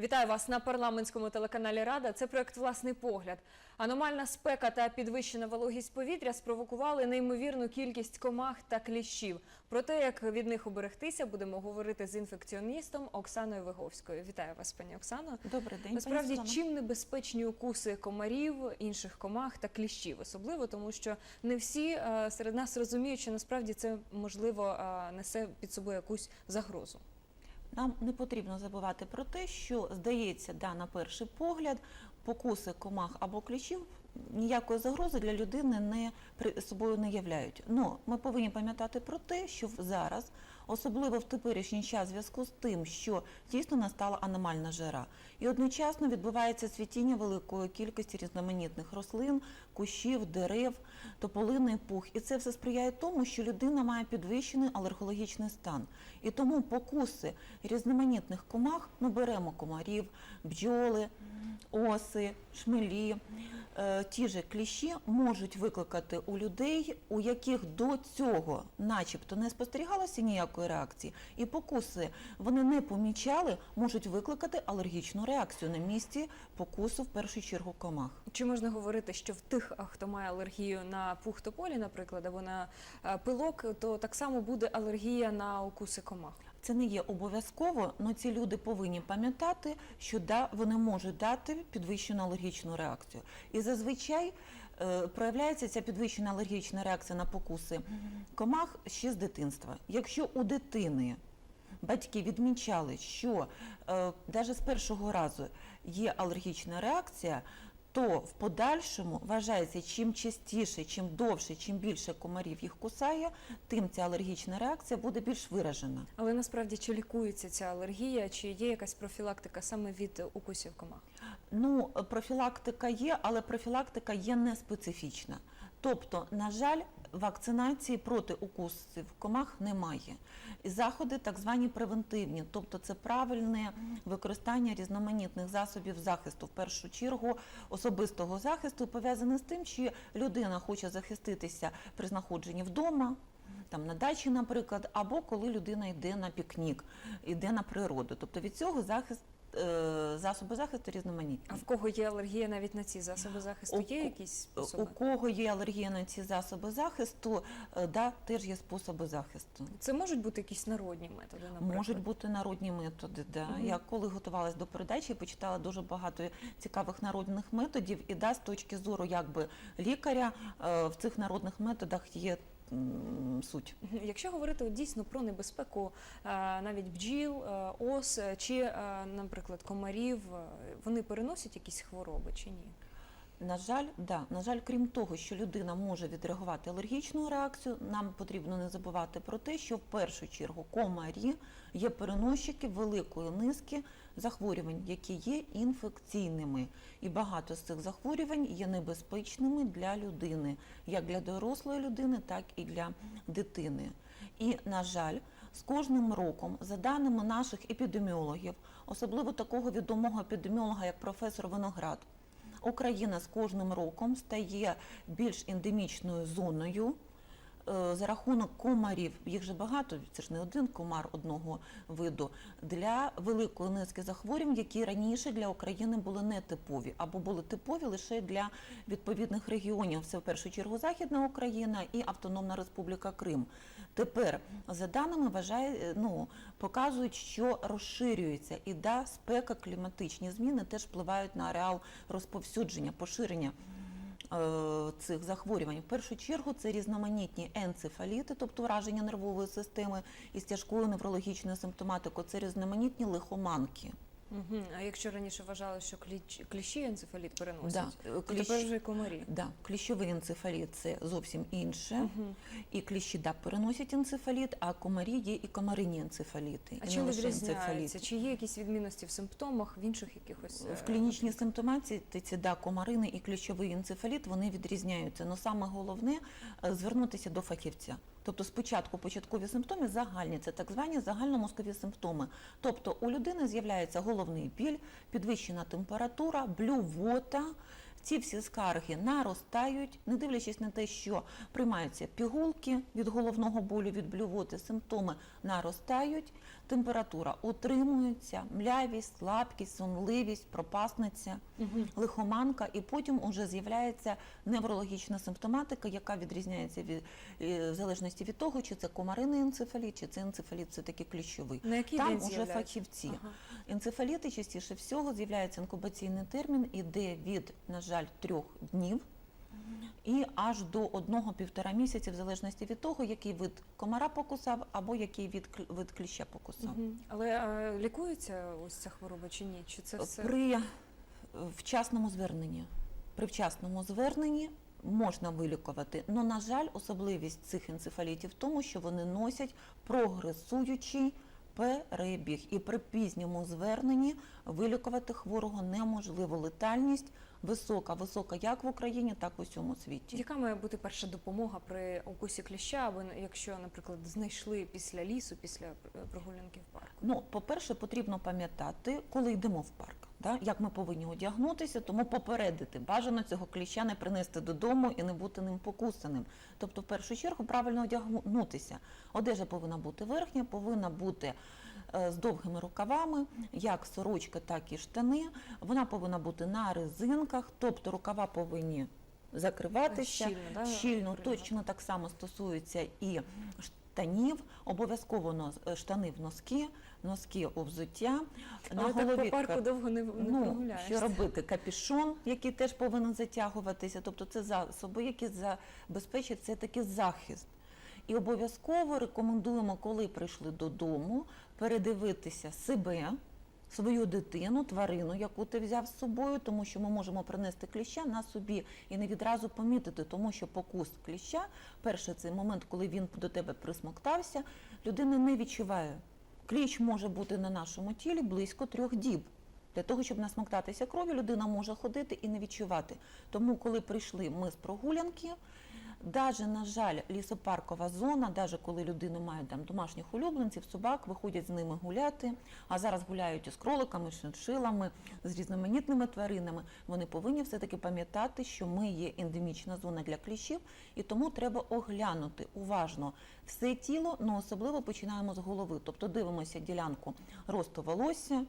Вітаю вас на парламентському телеканалі Рада. Це проект Власний погляд. Аномальна спека та підвищена вологість повітря спровокували неймовірну кількість комах та кліщів. Про те, як від них уберегтися, будемо говорити з інфекціоністом Оксаною Виговською. Вітаю вас, пані Оксано. Добрий день. Насправді, пані чим небезпечні укуси комарів, інших комах та кліщів, особливо тому, що не всі е, серед нас розуміють, що насправді це можливо е, несе під собою якусь загрозу. Нам не потрібно забувати про те, що здається, да, на перший погляд, покуси комах або кліщів ніякої загрози для людини не при собою не являють. Ну ми повинні пам'ятати про те, що зараз, особливо в теперішній час, зв'язку з тим, що дійсно настала аномальна жара, і одночасно відбувається цвітіння великої кількості різноманітних рослин, кущів, дерев, тополиний пух. І це все сприяє тому, що людина має підвищений алергологічний стан. І тому покуси різноманітних комах, ми беремо комарів, бджоли, оси, шмелі, е, ті же кліщі можуть викликати у людей, у яких до цього начебто не спостерігалося ніякої реакції, і покуси вони не помічали, можуть викликати алергічну реакцію на місці покусу в першу чергу комах. Чи можна говорити, що в тих, хто має алергію на пух тополі, наприклад, або на е, пилок, то так само буде алергія на укуси комах? Це не є обов'язково, але ці люди повинні пам'ятати, що да, вони можуть дати підвищену алергічну реакцію. І зазвичай проявляється ця підвищена алергічна реакція на покуси комах ще з дитинства. Якщо у дитини батьки відмічали, що е, навіть з першого разу є алергічна реакція, то в подальшому вважається, чим частіше, чим довше, чим більше комарів їх кусає, тим ця алергічна реакція буде більш виражена. Але насправді чи лікується ця алергія, чи є якась профілактика саме від укусів комах? Ну, профілактика є, але профілактика є не специфічна. Тобто, на жаль, вакцинації проти укусів комах немає. Заходи так звані превентивні, тобто це правильне використання різноманітних засобів захисту, в першу чергу особистого захисту, пов'язане з тим, що людина хоче захиститися при знаходженні вдома. Там на дачі, наприклад, або коли людина йде на пікнік, йде на природу. Тобто від цього захист, е, засоби захисту різноманітні. А в кого є алергія навіть на ці засоби захисту? У Є якісь способи? У кого є алергія на ці засоби захисту, е, да, теж є способи захисту. Це можуть бути якісь народні методи, наприклад? Можуть бути народні методи. Да. Мгм. Я коли готувалась до передачі, почитала дуже багато цікавих народних методів, і да, з точки зору якби лікаря е, в цих народних методах є суть. Якщо говорити дійсно про небезпеку е, навіть бджіл, е, ос е, чи, наприклад, комарів, вони переносять якісь хвороби чи ні? На жаль, да, на жаль, крім того, що людина може відреагувати алергічною реакцією, нам потрібно не забувати про те, що в першу чергу комарі є переносчики великої низки захворювань, які є інфекційними. І багато з цих захворювань є небезпечними для людини, як для дорослої людини, так і для дитини. І, на жаль, з кожним роком, за даними наших епідеміологів, особливо такого відомого епідеміолога, як професор Виноград, Україна з кожним роком стає більш ендемічною зоною. Е, За рахунок комарів, їх же багато, це ж не один комар одного виду, для великої низки захворювань, які раніше для України були не типові, або були типові лише для відповідних регіонів. Це в першу чергу Західна Україна і Автономна Республіка Крим. Тепер, за даними, вважає, е, ну, показують, що розширюється і да, спека, кліматичні зміни теж впливають на ареал розповсюдження, поширення цих захворювань. В першу чергу це різноманітні енцефаліти, тобто враження нервової системи із тяжкою неврологічною симптоматикою, це різноманітні лихоманки. Угу. А якщо раніше вважали, що кліч, кліщі енцефаліт переносять, Да, то кліщ- тепер вже комарі. Да, кліщовий енцефаліт це зовсім інше. Мгм. І кліщі да, переносять енцефаліт, а комарі є і комарині енцефаліти. А і чим відрізняється? Чи є якісь відмінності в симптомах, в інших якихось е, В клінічній симптоматиці да, комарини і кліщовий енцефаліт вони відрізняються. Але саме головне е, звернутися до фахівця. Тобто спочатку початкові симптоми загальні, це так звані загальномозкові симптоми. Тобто у людини з'являється головний біль, підвищена температура, блювота, ці всі скарги наростають, не дивлячись на те, що приймаються пігулки від головного болю, від блювоти, симптоми наростають, температура утримується, млявість, слабкість, сонливість, пропасниця, лихоманка, і потім уже з'являється неврологічна симптоматика, яка відрізняється від, е, в залежності від того, чи це комариний енцефаліт, чи це енцефаліт все-таки кліщовий. На який Там уже фахівці. Ага. Енцефаліти частіше всього з'являється інкубаційний термін, іде від, на жаль, трьох днів і аж до одного-півтора місяці, в залежності від того, який вид комара покусав або який від, вид кліща покусав. Мгм. Але е, лікується ось ця хвороба чи ні? Чи це все? При е, вчасному зверненні. При вчасному зверненні можна вилікувати. але, на жаль, особливість цих енцефалітів в тому, що вони носять прогресуючий перебіг. І при пізньому зверненні вилікувати хворого неможливо. Летальність висока, висока як в Україні, так і в усьому світі. Яка має бути перша допомога при укусі кліща, або якщо, наприклад, знайшли після лісу, після е, прогулянки в парку? Ну, по-перше, потрібно пам'ятати, коли йдемо в парк, да? як ми повинні одягнутися, тому попередити. Бажано цього кліща не принести додому і не бути ним покусаним. Тобто, в першу чергу, правильно одягнутися. Одежа повинна бути верхня, повинна бути з довгими рукавами, як сорочка, так і штани. Вона повинна бути на резинках, тобто рукава повинні закриватися Щільно, да, щільно. Точно так само стосується і штанів, обов'язково е, штани в носки, носки у взуття. Але так по парку довго не, не Ну, що робити? Капішон, який теж повинен затягуватися. Тобто це засоби, які забезпечать це такий захист. І обов'язково рекомендуємо, коли прийшли додому, передивитися себе, свою дитину, тварину, яку ти взяв з собою, тому що ми можемо принести кліща на собі і не відразу помітити, тому що покус кліща, перше цей момент, коли він до тебе присмоктався, людина не відчуває. Кліщ може бути на нашому тілі близько трьох діб. Для того, щоб насмоктатися кров'ю, людина може ходити і не відчувати. Тому, коли прийшли ми з прогулянки, Даже, на жаль, лісопаркова зона, даже коли людини мають там домашніх улюбленців, собак, виходять з ними гуляти, а зараз гуляють із кроликами, шиншилами, з різноманітними тваринами, вони повинні все-таки пам'ятати, що ми є ендемічна зона для кліщів, і тому треба оглянути уважно все тіло, але особливо починаємо з голови. Тобто дивимося ділянку росту волосся,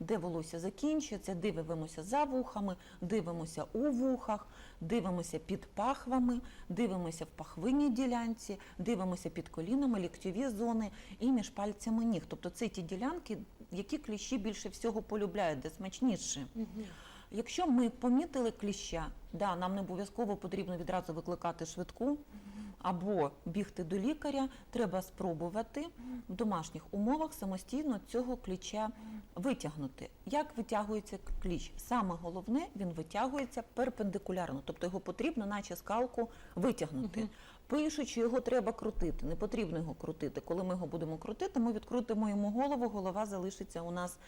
де волосся закінчується, дивимося за вухами, дивимося у вухах, дивимося під пахвами, дивимося в пахвинній ділянці, дивимося під колінами, ліктьові зони і між пальцями ніг. Тобто це ті ділянки, які кліщі більше всього полюбляють, де смачніше. Якщо ми помітили кліща, да, нам не обов'язково потрібно відразу викликати швидку або бігти до лікаря, треба спробувати в домашніх умовах самостійно цього кліща витягнути. Як витягується кліщ? Саме головне, він витягується перпендикулярно, тобто його потрібно, наче скалку, витягнути. Пишуть, що його треба крутити. Не потрібно його крутити. Коли ми його будемо крутити, ми відкрутимо йому голову, голова залишиться у нас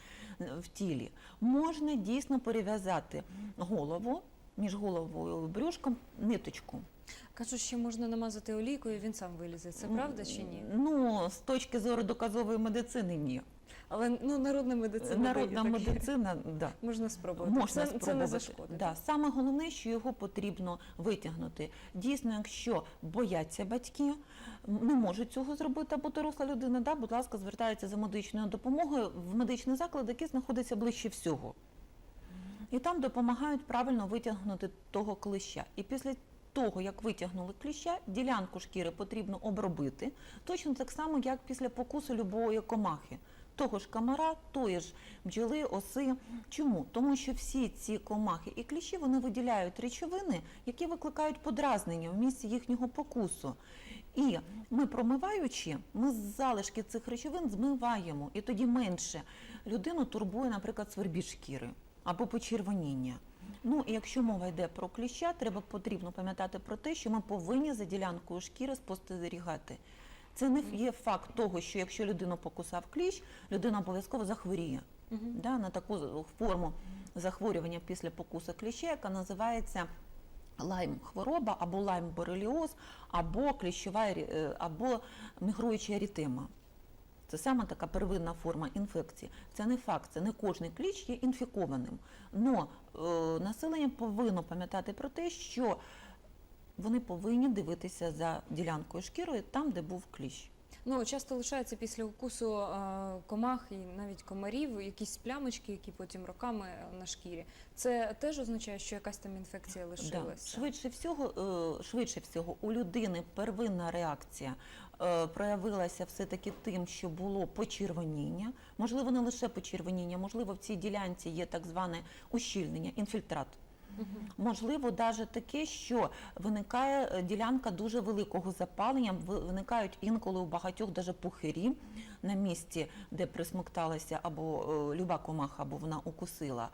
е, в тілі. Можна дійсно перев'язати голову між головою і брюшком ниточку. Кажуть, що можна намазати олійкою, він сам вилізе. Це правда чи ні? Ну, з точки зору доказової медицини, ні. Але ну народна медицина. Народна дає медицина, да. Можна спробувати. Можна це, спробувати. це не зашкодить. Да. Саме головне, що його потрібно витягнути. Дійсно, якщо бояться батьки, не можуть цього зробити, або доросла людина, да, будь ласка, звертаються за медичною допомогою в медичний заклад, який знаходиться ближче всього. І там допомагають правильно витягнути того клеща. І після того, як витягнули кліща, ділянку шкіри потрібно обробити, точно так само, як після покусу любої комахи. Того ж комара, тої ж бджоли, оси. Чому? Тому що всі ці комахи і кліщі вони виділяють речовини, які викликають подразнення в місці їхнього покусу. І ми промиваючи, ми з залишки цих речовин змиваємо, і тоді менше людину турбує, наприклад, свербіж шкіри або почервоніння. Ну і якщо мова йде про кліща, треба потрібно пам'ятати про те, що ми повинні за ділянкою шкіри спостерігати. Це не є факт того, що якщо людину покусав кліщ, людина обов'язково захворіє Мгм. да, на таку форму захворювання після покусу кліща, яка називається лайм-хвороба або лайм-бореліоз, або кліщова е, або мігруюча ерітема. Це саме така первинна форма інфекції. Це не факт, це не кожний кліч є інфікованим. Но е, населення повинно пам'ятати про те, що вони повинні дивитися за ділянкою шкірою там, де був кліщ. Ну, часто лишаються після укусу е, комах і навіть комарів якісь плямочки, які потім роками е, на шкірі. Це теж означає, що якась там інфекція Да. Швидше всього, е, швидше всього, у людини первинна реакція проявилася все-таки тим, що було почервоніння. Можливо, не лише почервоніння, можливо, в цій ділянці є так зване ущільнення, інфільтрат. Можливо, навіть таке, що виникає е, ділянка дуже великого запалення, ви- виникають інколи у багатьох даже пухирі на місці, де присмокталася або е, люба комаха, або вона укусила.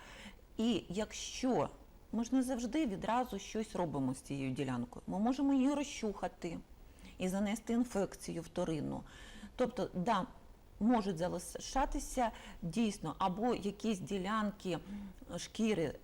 І якщо ми ж не завжди відразу щось робимо з цією ділянкою, ми можемо її розчухати і занести інфекцію вторинну. Тобто, да, можуть залишатися дійсно або якісь ділянки шкіри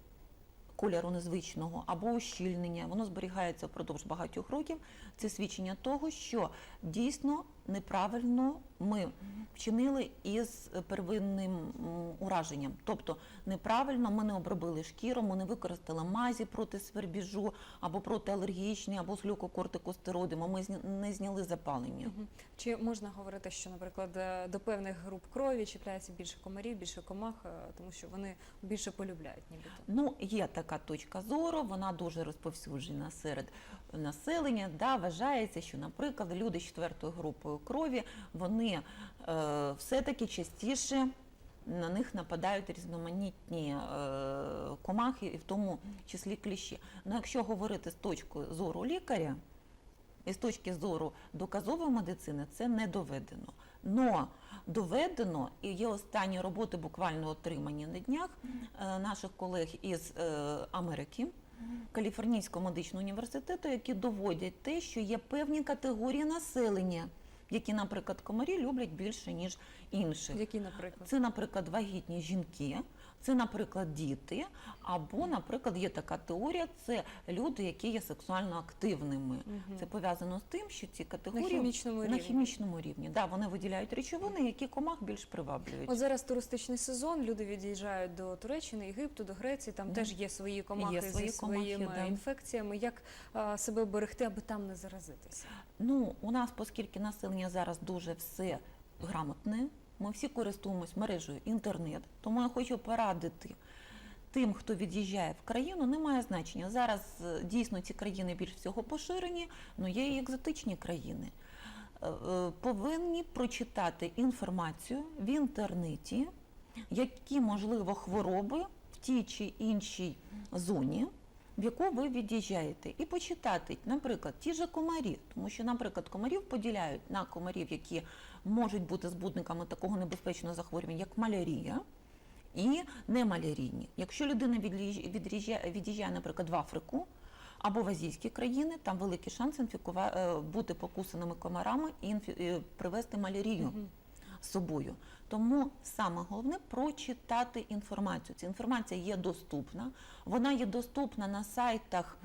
кольору незвичного або ущільнення, воно зберігається впродовж багатьох років. Це свідчення того, що дійсно неправильно ми вчинили із первинним ураженням. Тобто неправильно ми не обробили шкіру, ми не використали мазі проти свербіжу або проти алергічні, або з глюкокортикостероїдами, ми не зняли запалення. Чи можна говорити, що, наприклад, е, до певних груп крові чіпляється більше комарів, більше комах, е, тому що вони більше полюбляють, нібито? Ну, є така точка зору, вона дуже розповсюджена серед населення. Да, вважається, що, наприклад, люди з четвертою групою крові вони е, все-таки частіше на них нападають різноманітні е, комахи, і в тому числі кліщі. Ну, якщо говорити з точки зору лікаря, і з точки зору доказової медицини це не доведено. Но доведено, і є останні роботи буквально отримані на днях е, наших колег із е, Америки, Каліфорнійського медичного університету, які доводять те, що є певні категорії населення, які, наприклад, комарі люблять більше, ніж інші. Які, наприклад? Це, наприклад, вагітні жінки, це, наприклад, діти, або, наприклад, є така теорія, це люди, які є сексуально активними. Мгм. Це пов'язано з тим, що ці На категорії хімічному на рівні. хімічному рівні. Да, вони виділяють речовини, які комах більш приваблюють. От зараз туристичний сезон, люди від'їжджають до Туреччини, Єгипту, до Греції, там Да. теж є свої комахи Є свої зі комахи, своїми да. інфекціями. Як а, себе берегти, аби там не заразитися? Ну, у нас, оскільки населення зараз дуже все грамотне, ми всі користуємось мережею інтернет, тому я хочу порадити тим, хто від'їжджає в країну, немає значення. Зараз е, дійсно ці країни більш всього поширені, але є і екзотичні країни. Е, е, Повинні прочитати інформацію в інтернеті, які можливо хвороби в тій чи іншій зоні, в яку ви від'їжджаєте, і почитати, наприклад, ті ж комарі, тому що, наприклад, комарів поділяють на комарів, які можуть бути збудниками такого небезпечного захворювання, як малярія. І немалярійні. Якщо людина від'їжджає, від'їжджає, наприклад, в Африку або в азійські країни, там великий шанс інфікува... е, бути покусаними комарами і інфі... е, привести малярію з собою. Тому саме головне прочитати інформацію. Ця інформація є доступна. Вона є доступна на сайтах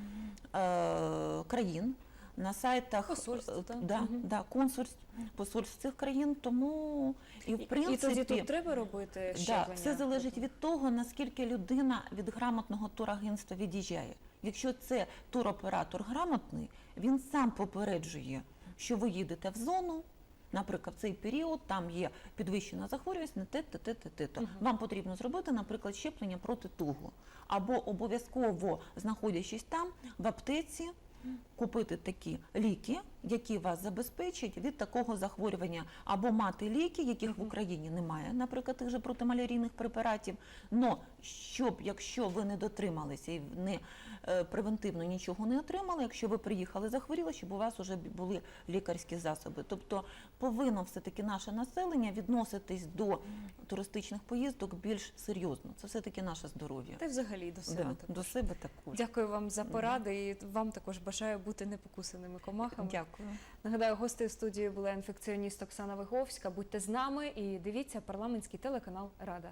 е, країн, на сайтах Посольств, е, так? да, Мгм. да, консульств, посольств цих країн. Тому і в принципі І тоді тут треба робити Да, все залежить від того, наскільки людина від грамотного турагентства від'їжджає. Якщо це туроператор грамотний, він сам попереджує, що ви їдете в зону. Наприклад, в цей період там є підвищена захворюваність на те, те, те, те, те. то. Мгм. Вам потрібно зробити, наприклад, щеплення проти тугу. Або обов'язково, знаходячись там, в аптеці, купити такі ліки, які вас забезпечать від такого захворювання, або мати ліки, яких в Україні немає, наприклад, тих же протималярійних препаратів. Но щоб, якщо ви не дотрималися і не е, превентивно нічого не отримали, якщо ви приїхали, захворіли, щоб у вас вже були лікарські засоби. Тобто повинно все-таки наше населення відноситись до туристичних поїздок більш серйозно. Це все-таки наше здоров'я. Та й взагалі до себе Да, також. до себе також. Дякую вам за поради і вам також бажаю бути непокусаними комахами. Дякую. Нагадаю, гостею студії була інфекціоніст Оксана Виговська. Будьте з нами і дивіться парламентський телеканал Рада.